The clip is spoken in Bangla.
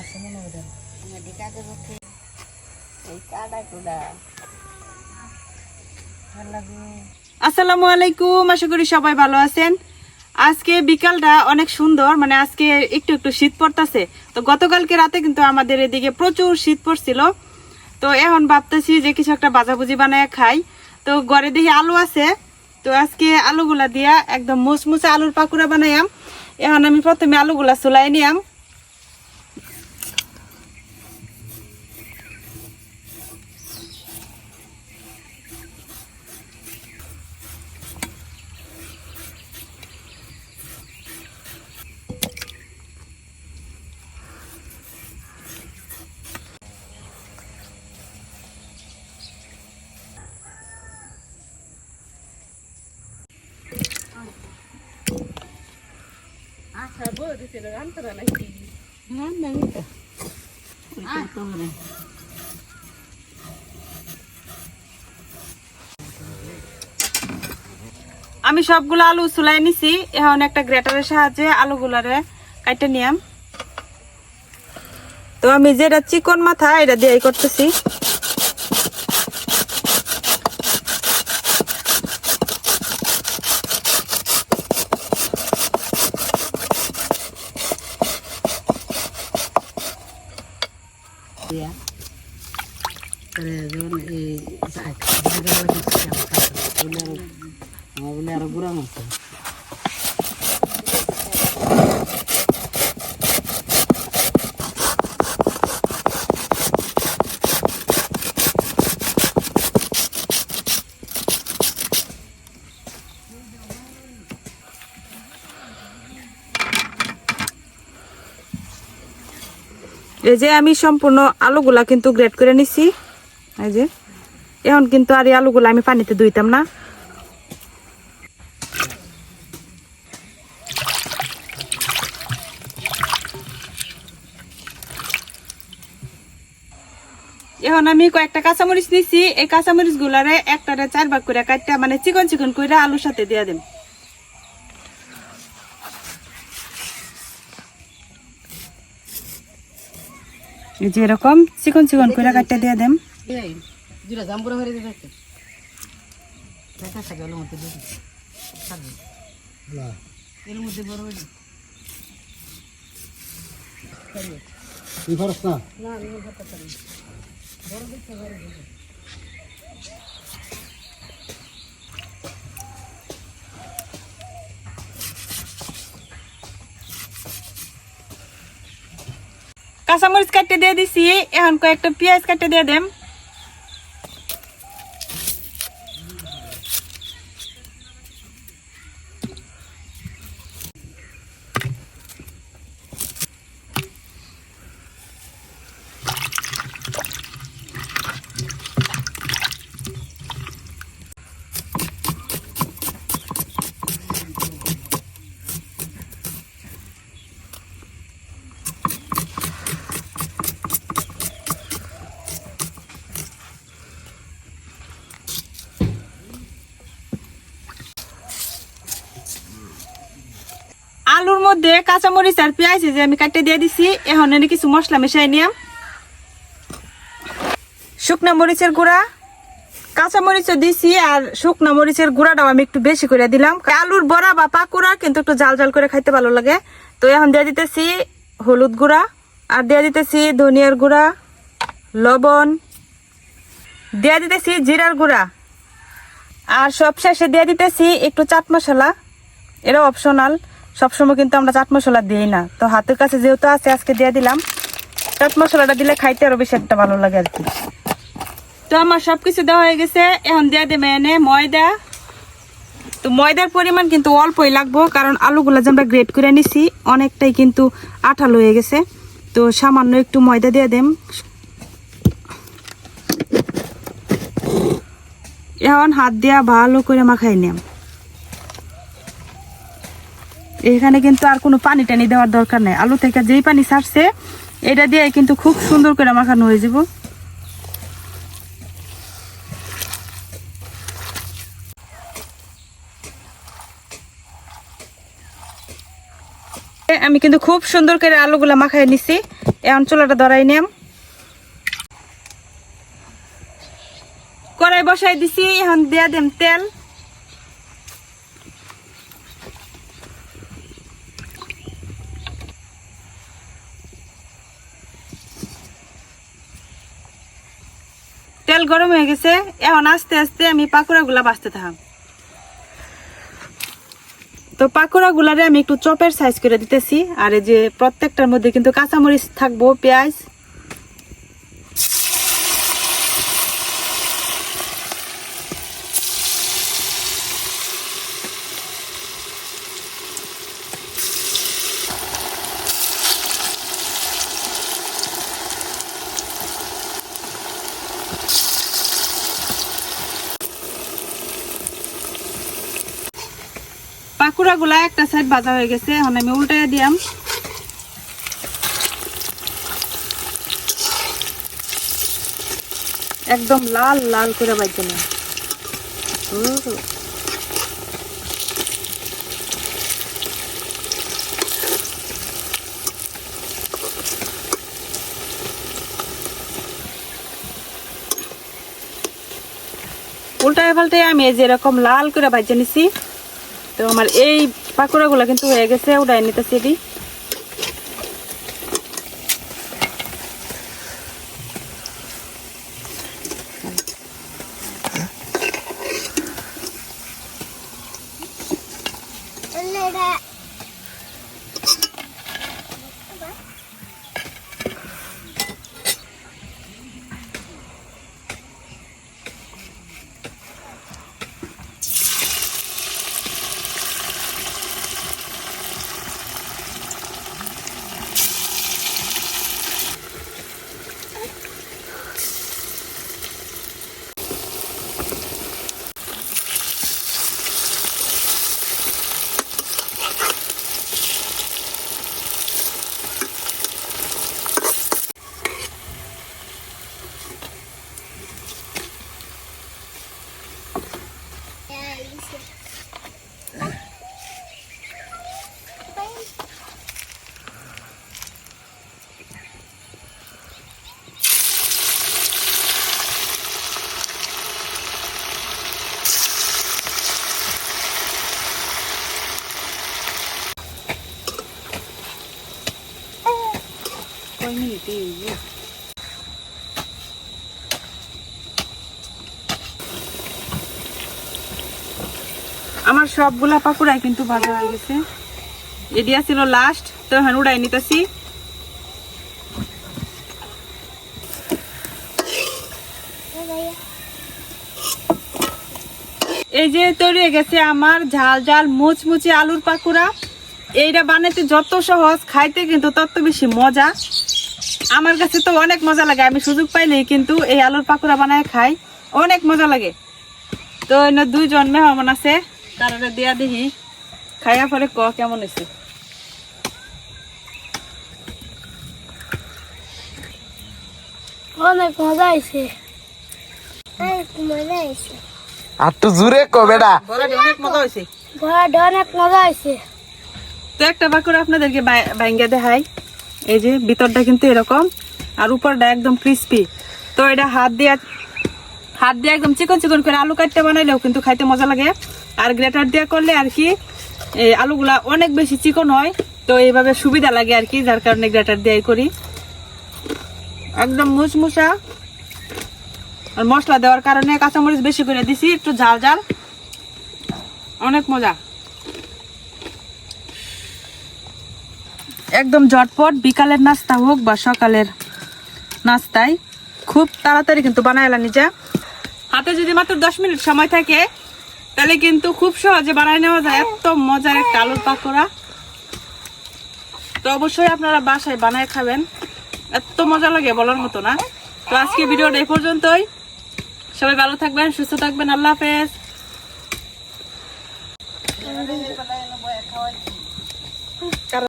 আছে মনে লাগে আসসালামু আলাইকুম, আশা করি সবাই ভালো আছেন। আজকে বিকালটা অনেক সুন্দর মানে আজকে একটু একটু শীত পড়তেছে। তো গতকালকে রাতে কিন্তু আমাদের এদিকে প্রচুর শীত পড়ছিল। তো এখন ভাবতেছি যে কিছু একটা ভাজাভুজি বানায় খাই। তো ঘরে দেখি আলু আছে। তো আজকে আলুগুলা দিয়া একদম মুসমুসে আলুর পাকুড়া বানাইয়াম। এখন আমি প্রথমে আলুগুলা চুলাই নিয়াম। আমি সবগুলো আলু চুলাই নিছি। এখন একটা গ্রেটারের সাহায্যে আলুগুলারে কাটে নিয়াম। তো আমি যেটা চিকন মাথা, এটা দিয়ে করতেছি। দিয়া তাহলে যখন এই আমার বলে আরও গুড়া মাছ এই যে আমি সম্পূর্ণ আলুগুলা কিন্তু গ্রেট করে নিছি। এই যে, এখন কিন্তু আর এই আলুগুলা আমি পানিতে ধুইতাম না। এখন আমি কয়েকটা কাঁচামরিচ নিছি। এই কাঁচামরিচ গুলারে একটারে চার ভাগ করে কাটতে মানে চিকন চিকন করে আলুর সাথে দিয়ে দেন এই যে এরকম চিকন চিকন করে কাটতে দিয়ে দেন এই যেটা জাম্বুরা হয়ে দিতে দেখা থাকে ওর মধ্যে দিদি থাকবে এর মধ্যে বড় হয়ে কাঁচামরিচ কাটতে দিয়ে দিছি এখন কয়েকটা পেঁয়াজ কাটতে দিয়ে দেম। আলুর মধ্যে কাঁচামরিচ আর পেঁয়াজ যে আমি কাটতে দিয়ে দিছি। এখন এনে কিছু মশলা মিশাই নিয়াম। শুকনো মরিচের গুঁড়া। কাঁচা মরিচও দিছি আর শুকনো মরিচের গুঁড়াটাও আমি একটু বেশি করে দিলাম। আলুর বড়া বা পাকুড়া কিন্তু একটু জাল জাল করে খাইতে ভালো লাগে। তো এখন দিয়ে দিতেছি হলুদ গুঁড়া আর দিয়ে দিতেছি ধনিয়ার গুঁড়া, লবণ। দিয়ে দিতেছি জিরার গুঁড়া। আর সব শেষে দিয়ে দিতেছি একটু চাট মশলা। এটা অপশনাল সবসময় কিন্তু আমরা চাট মশলা দিই না। তো হাতের কাছে যেহেতু আছে, আজকে দিয়ে দিলাম। চাট মশলাটা দিলে খাইতে আরও বেশি একটা ভালো লাগে আর কি। তো আমার সবকিছু দেওয়া হয়ে গেছে। এখন দিয়ে দেবে এনে ময়দা। তো ময়দার পরিমাণ কিন্তু অল্পই লাগবো, কারণ আলুগুলো যে আমরা গ্রেট করে নিছি, অনেকটাই কিন্তু আঠালো হয়ে গেছে। তো সামান্য একটু ময়দা দিয়ে দেম। এখন হাত দিয়া ভালো করে মাখাই নিলাম এখানে কিন্তু আর কোনো পানি টানি দেওয়ার দরকার নেই। আলু থেকে যেই পানি ছাড়ছে, এটা দিয়ে কিন্তু খুব সুন্দর করে মাখানো হয়ে যাব। আমি কিন্তু খুব সুন্দর করে আলুগুলা মাখাই নিছি। এখন চুলাটা ধরাই নিয়াম। কড়াই বসাই দিছি, এখন দিয়া দেম তেল। তেল গরম হয়ে গেছে। এখন আস্তে আস্তে আমি পাকোড়া গুলা বাঁচতে থাকাম তো পাকোড়া গুলারে আমি একটু চপের সাইজ করে দিতেছি। আর এই যে প্রত্যেকটার মধ্যে কিন্তু কাঁচামরিচ থাকব, পেঁয়াজ পাকুড়া গুলা একটা সাইড ভাজা হয়ে গেছে, এখন আমি উল্টাইয়া দিয়াম। একদম লাল লাল করে বাজছে না উল্টায় পাল্টে আমি যেরকম লাল করে ভাজে নিছি। তো আমার এই পাকোড়া গুলা কিন্তু হয়ে গেছে উড়াই নিতেছি এটি কয় যে। আমার সবগুলা পাকুড়াই কিন্তু ভাজা হয়ে গেছে। এডিয়া ছিল লাস্ট তো এখন উড়াই নিতেছি। এই যে তৈরি হয়ে গেছে আমার ঝাল ঝাল মুচমুচি আলুর পাকুড়া। এইটা বানাইতে যত সহজ, খাইতে কিন্তু তত বেশি মজা। আমার কাছে তো অনেক মজা লাগে আমি সুযোগ পাইলেই কিন্তু এই আলুর পাকুড়া বানায় খাই অনেক মজা লাগে। তো এনে দুইজন মেহমান আছে তারা দিয়া দেখি খাইয়া পরে ক কেমন হয়েছে অনেক মজা হয়েছে অনেক মজা হয়েছে আর তো জুড়ে কো বেটা। অনেক মজা হয়েছে অনেক মজা হয়েছে তো একটা পাকুড়া আপনাদেরকে ভাঙ্গা দেখাই। এই যে ভিতরটা কিন্তু এরকম, আর উপরটা একদম ক্রিস্পি তো এটা হাত দিয়ে হাত দিয়ে একদম চিকন চিকন করে আলু কাটতে বানাইলেও কিন্তু খাইতে মজা লাগে। আর গ্রেটার দিয়ে করলে আর কি, এই আলুগুলা অনেক বেশি চিকন হয়, তো এইভাবে সুবিধা লাগে আর কি, যার কারণে গ্রেটার দিয়ে করি। একদম মুসমুসা। আর মশলা দেওয়ার কারণে কাঁচামরিচ বেশি করে দিছি, একটু ঝাল ঝাল। অনেক মজা। একদম ঝটপট বিকালের নাস্তা হোক বা সকালের নাস্তায় খুব তাড়াতাড়ি কিন্তু বানাই এলাম নিজে। হাতে যদি মাত্র দশ মিনিট সময় থাকে, তাহলে কিন্তু খুব সহজে বানায় নেওয়া যায়। এত মজার একটা আলুর পাকোড়া। তো অবশ্যই আপনারা বাসায় বানায় খাবেন। এত মজা লাগে বলার মতো না। তো আজকে ভিডিওটা এই পর্যন্তই। সবাই ভালো থাকবেন, সুস্থ থাকবেন। আল্লাহ হাফেজ।